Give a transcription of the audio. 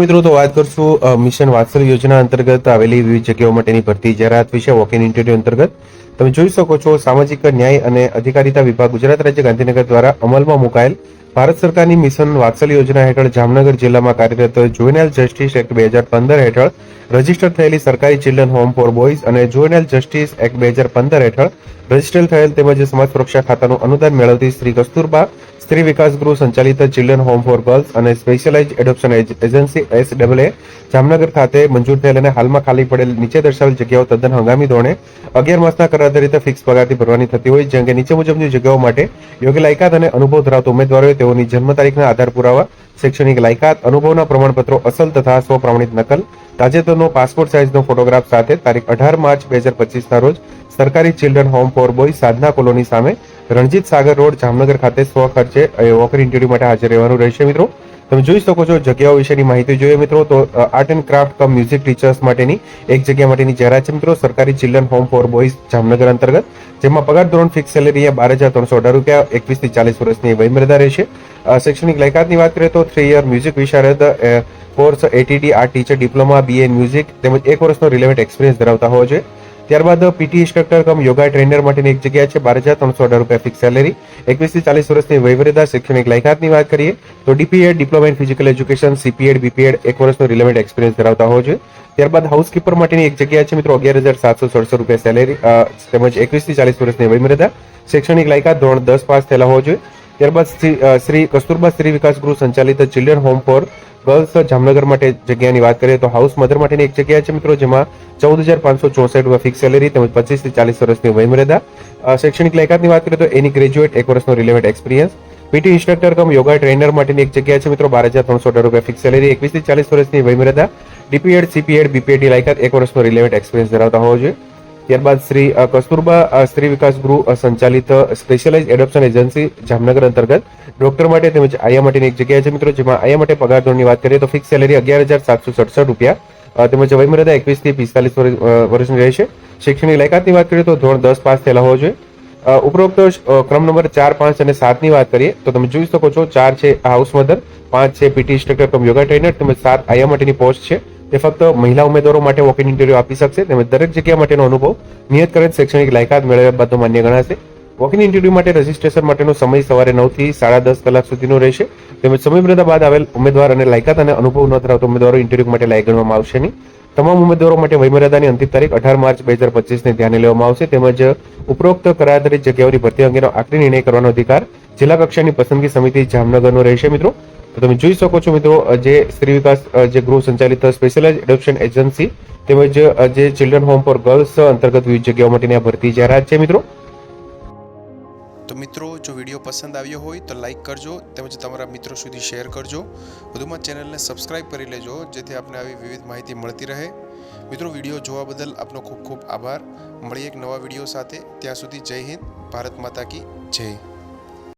મિત્રો, તો વાત કરશું મિશન વાત્સલ યોજના અંતર્ગત આવેલી વિવિધ જગ્યાઓ માટેની ભરતી. જાહેરાત વિશે વોક ઇન ઇન્ટરવ્યુ અંતર્ગત તમે જોઈ શકો છો, સામાજિક ન્યાય અને અધિકારીતા વિભાગ ગુજરાત રાજ્ય ગાંધીનગર દ્વારા અમલમાં મુકાયેલ ભારત સરકારની મિશન વાત્સલ યોજના હેઠળ જામનગર જિલ્લામાં કાર્યરત જુવેનાઇલ જસ્ટિસ એક્ટ બે હજાર પંદર હેઠળ રજિસ્ટર થયેલી સરકારી ચિલ્ડ્રન હોમ ફોર બોયઝ અને જુવેનાઇલ જસ્ટિસ એક્ટ બે હજાર પંદર હેઠળ રજિસ્ટર થયેલ તેમજ સમાજ સુરક્ષા ખાતાનું અનુદાન મેળવતી શ્રી કસ્તુરબા સ્ત્રી વિકાસ ગૃહ સંચાલિત ચિલ્ડ્રન હોમ ફોર ગર્લ્સ અને specialise adoption agency S double Jamnagar ખાતે મંજૂર થયેલ અને હાલમાં ખાલી પડેલ નીચે દર્શાવેલ જગ્યાઓ તદ્દન હંગામી ધોરણે અગિયાર માસના કરાર આધારિત ફિક્સ પગારથી ભરવાની થતી હોય જેમ કે નીચે મુજબની જગ્યાઓ માટે યોગ્ય લાયકાત અને અનુભવ ધરાવતા ઉમેદવારોએ તેઓની જન્મ તારીખના આધાર પુરાવા, શૈક્ષણિક લાયકાત, અનુભવના પ્રમાણપત્રો, અસલ તથા સ્વપ્રમાણિત નકલ, તાજેતરનો પાસપોર્ટ સાઇઝનો ફોટોગ્રાફ સાથે તારીખ અઢાર માર્ચ બે હજાર પચીસના રોજ સરકારી children home for boy Sadhana colony સામે રણજીત સાગર રોડ, જામનગર ખાતે સ્વ ખર્ચે વોકર ઇન્ટરવ્યુ માટે હાજર રહેવાનું રહેશે મિત્રો. તમે જોઈ શકો છો જગ્યાઓ વિશેની માહિતી જોઈએ મિત્રો તો art and craft cum music teachers માટેની એક જગ્યા માટેની જાહેરાત છે મિત્રો, સરકારી children home for boys Jamnagar અંતર્ગત, જેમાં પગાર ધોરણ ફિક્સ સેલેરી બાર હજાર ત્રણસો અઢાર રૂપિયા, એકવીસથી ચાલીસ વર્ષની વયમર્યાદા રહેશે. શૈક્ષણિક લાયકાતની વાત કરીએ તો થ્રી યર મ્યુઝિક વિશારદ course ATD art teacher diploma BA music તેમજ એક વર્ષનો રિલેવન્ટ એક્સપિરિયન્સ ધરાવતા હોવો જોઈએ. ત્યારબાદ PT instructor cum yoga trainer માટેની એક જગ્યા છે બાર હજાર ત્રણસો અઢાર રૂપિયા ફિક્સ સેલેરી એકવીસથી ચાલીસ વર્ષની વયવૃદ્ધા શૈક્ષણિક લાયકાતની વાત કરીએ, તો DPEd, diploma in physical education, CPEd, BPEd એક વર્ષનો રિલેવન્ટ એક્સપિરિયન્સ ધરાવતા હોવો જોઈએ. ત્યારબાદ હાઉસકીપર માટેની એક જગ્યા છે મિત્રો, અગિયાર હજાર સાતસો સડસો રૂપિયા સેલેરી તેમજ એકવીસથી ચાલીસ વર્ષની વયમર્યાદા. શૈક્ષણિક લાયકાત ધોરણ દસ પાસ થયેલા હોવો જોઈએ. ત્યારબાદ શ્રી શ્રી કસ્તુરબા સ્ત્રી વિકાસ ગૃહ સંચાલિત children home for girls Jamnagar માટે જગ્યાની વાત કરીએ તો હાઉસ મધર માટેની એક જગ્યા છે મિત્રો, જેમાં ચૌદ હજાર પાંચસો ચોસઠ રૂપિયા ફિક્સ સેલેરી તેમજ પચીસથી ચાલીસ વર્ષની વયમર્યાદા શૈક્ષણિક લાયકાતની વાત કરીએ તો એની ગ્રેજ્યુએટ એક વર્ષનો relevant experience PT instructor cum yoga trainer માટેની એક જગ્યા છે મિત્રો, બાર હજાર ત્રણસો રૂપિયા ફિક્સ સેલેરી એકવીસથી ચાલીસ વર્ષની વયમર્યાદા ડીપીએડ સીપીએડ બીપીએડ લાયકાત એક વર્ષનો રિલેવન્ટ એક્સપિરિયન્સ ધરાવતા હોવો જોઈએ. ત્યારબાદ શ્રી કસ્તુરબા સ્ત્રી વિકાસ ગૃહ સંચાલિત સ્પેશિયલાઇઝ એડોપ્શન એજન્સી જામનગર અંતર્ગત. ડોક્ટર માટે તેમજ આયા માટેની એક જગ્યા છે મિત્રો, જેમાં આયા માટે પગાર ધોરણની વાત કરીએ તો ફિક્સ સેલેરી અગિયાર હજાર સાતસો સડસઠ રૂપિયા. તેમજ વયમર્યાદા એકવીસથી પિસ્તાલીસ વર્ષની રહેશે. શૈક્ષણિક લાયકાતની વાત કરીએ તો ધોરણ દસ પાસ થયેલા હોવો જોઈએ. ઉપરોક્ત ક્રમ નંબર ચાર, પાંચ અને સાતની વાત કરીએ તો તમે જોઈ શકો છો, ચાર છે હાઉસ મધર પાંચ છે PT instructor cum yoga trainer તેમજ સાત આયા માટેની પોસ્ટ છે. તે ફક્ત મહિલા ઉમેદવારો માટે વોક ઇન ઇન્ટરવ્યુ આપી શકશે. તેમજ દરેક જગ્યા માટેનો અનુભવ, નિયત કરેલ શૈક્ષણિક લાયકાત મેળવ્યા બાદ માન્ય ગણાશે. વોક ઇન ઇન્ટરવ્યુ માટે રજીસ્ટ્રેશન માટેનો સમય સવારે નવથી સાડા દસ કલાક સુધીનો રહેશે. તેમજ સમયમર્યાદા બાદ આવેલ ઉમેદવાર અને લાયકાત અને અનુભવ ન ધરાવતા ઉમેદવારો ઇન્ટરવ્યુ માટે લાયક ગણવામાં આવશે નહીં. તમામ ઉમેદવારો માટે વયમર્યાદાની અંતિમ તારીખ અઢાર માર્ચ બે હજાર પચીસને ધ્યાને લેવામાં આવશે. તેમજ ઉપરોક્ત આધારિત જગ્યાઓની ભરતી અંગેનો આખરી નિર્ણય કરવાનો અધિકાર જિલ્લા કક્ષાની પસંદગી સમિતિ જામનગરનો રહેશે. મિત્રો તો તમે જોઈ શકો છો મિત્રો જે સ્ત્રી વિકાસ જે ગૃહ સંચાલિત સ્પેશિયલાઇઝ એડોપ્શન એજન્સી તેમજ જે ચિલ્ડ્રન હોમ ફોર ગર્લ્સ અંતર્ગત વિવિધ જગ્યાઓ માટેની આ ભરતી જાહેરાત છે મિત્રો. તો મિત્રો, જો વીડિયો પસંદ આવ્યો હોય તો લાઈક કરજો તેમજ તમારા મિત્રો સુધી શેર કરજો. વધુમાં ચેનલને સબસ્ક્રાઇબ કરી લેજો, જેથી આપને આવી વિવિધ માહિતી મળતી રહે. મિત્રો, વીડિયો જોવા બદલ આપનો ખૂબ ખૂબ આભાર. મળીએ એક નવા વીડિયો સાથે. ત્યાં સુધી જય હિન્દ, ભારત માતા કી જય.